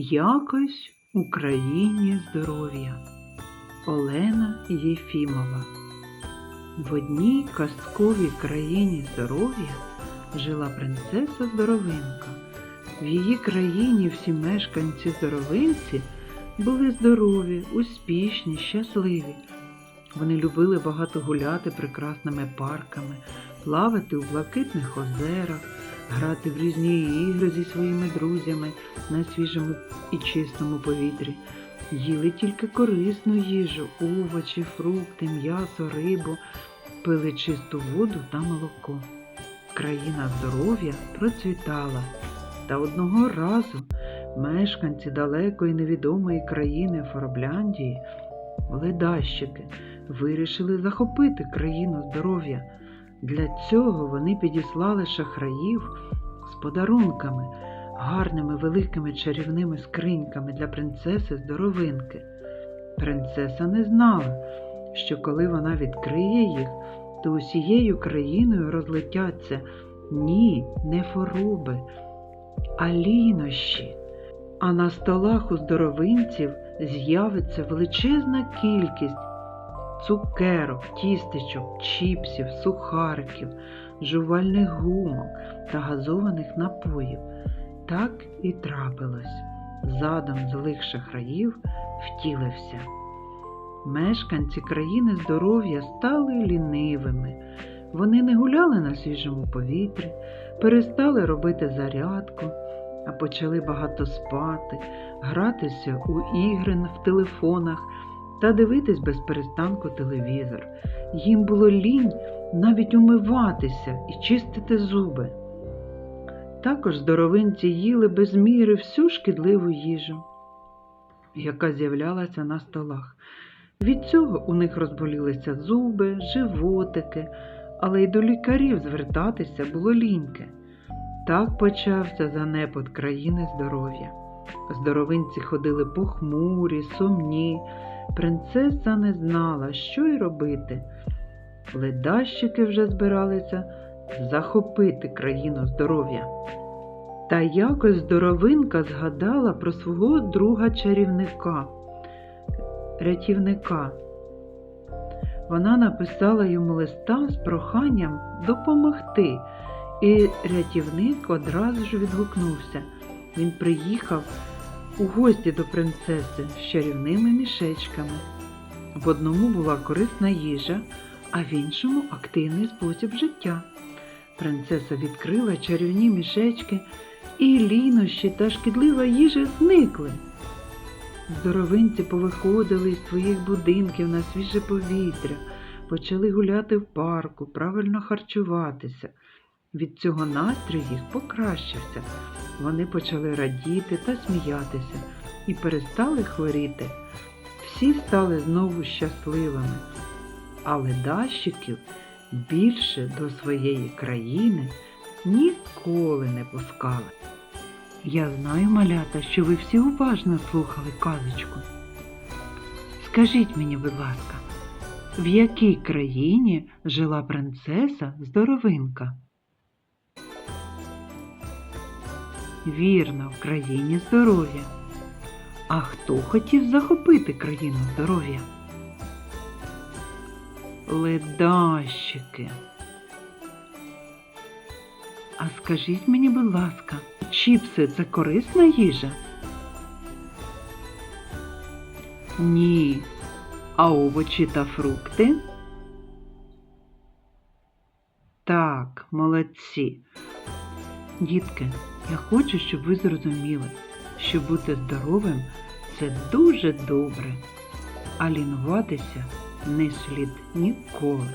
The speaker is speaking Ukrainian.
Якось Україні здоров'я. Олена Єфімова. В одній казковій країні здоров'я жила принцеса Здоровинка. В її країні всі мешканці здоровинці були здорові, успішні, щасливі. Вони любили багато гуляти прекрасними парками, плавати у блакитних озерах, грати в різні ігри зі своїми друзями на свіжому і чистому повітрі. Їли тільки корисну їжу, овочі, фрукти, м'ясо, рибу, пили чисту воду та молоко. Країна здоров'я процвітала. Та одного разу мешканці далекої невідомої країни Форобляндії, ледащики, вирішили захопити країну здоров'я. Для цього вони підіслали шахраїв з подарунками, гарними великими чарівними скриньками для принцеси здоровинки. Принцеса не знала, що коли вона відкриє їх, то усією країною розлетяться ні, не форуби, а лінощі. А на столах у здоровинців з'явиться величезна кількість цукерок, тістечок, чіпсів, сухариків, жувальних гумок та газованих напоїв. Так і трапилось. Задом злих шахраїв втілився. Мешканці країни здоров'я стали лінивими. Вони не гуляли на свіжому повітрі, перестали робити зарядку, а почали багато спати, гратися у ігри в телефонах та дивитись без перестанку телевізор. Їм було лінь навіть умиватися і чистити зуби. Також здоровинці їли без міри всю шкідливу їжу, яка з'являлася на столах. Від цього у них розболілися зуби, животики, але й до лікарів звертатися було ліньки. Так почався занепад країни здоров'я. Здоровинці ходили похмурі, сумні. Принцеса не знала, що й робити. Ледащики вже збиралися захопити країну здоров'я. Та якось здоровинка згадала про свого друга чарівника, рятівника. Вона написала йому листа з проханням допомогти, і рятівник одразу ж відгукнувся. Він приїхав у гості до принцеси з чарівними мішечками. В одному була корисна їжа, а в іншому активний спосіб життя. Принцеса відкрила чарівні мішечки, і лінощі та шкідлива їжа зникли. Здоровинці повиходили із своїх будинків на свіже повітря, почали гуляти в парку, правильно харчуватися. Від цього настрій їх покращився. Вони почали радіти та сміятися і перестали хворіти. Всі стали знову щасливими, але дащиків більше до своєї країни ніколи не пускали. Я знаю, малята, що ви всі уважно слухали казочку. Скажіть мені, будь ласка, в якій країні жила принцеса Здоровинка? Вірно, в країні здоров'я. А хто хотів захопити країну здоров'я? Ледащики. А скажіть мені, будь ласка, чіпси це корисна їжа? Ні. А овочі та фрукти? Так, молодці. Дітки, я хочу, щоб ви зрозуміли, що бути здоровим це дуже добре, а лінуватися не слід ніколи.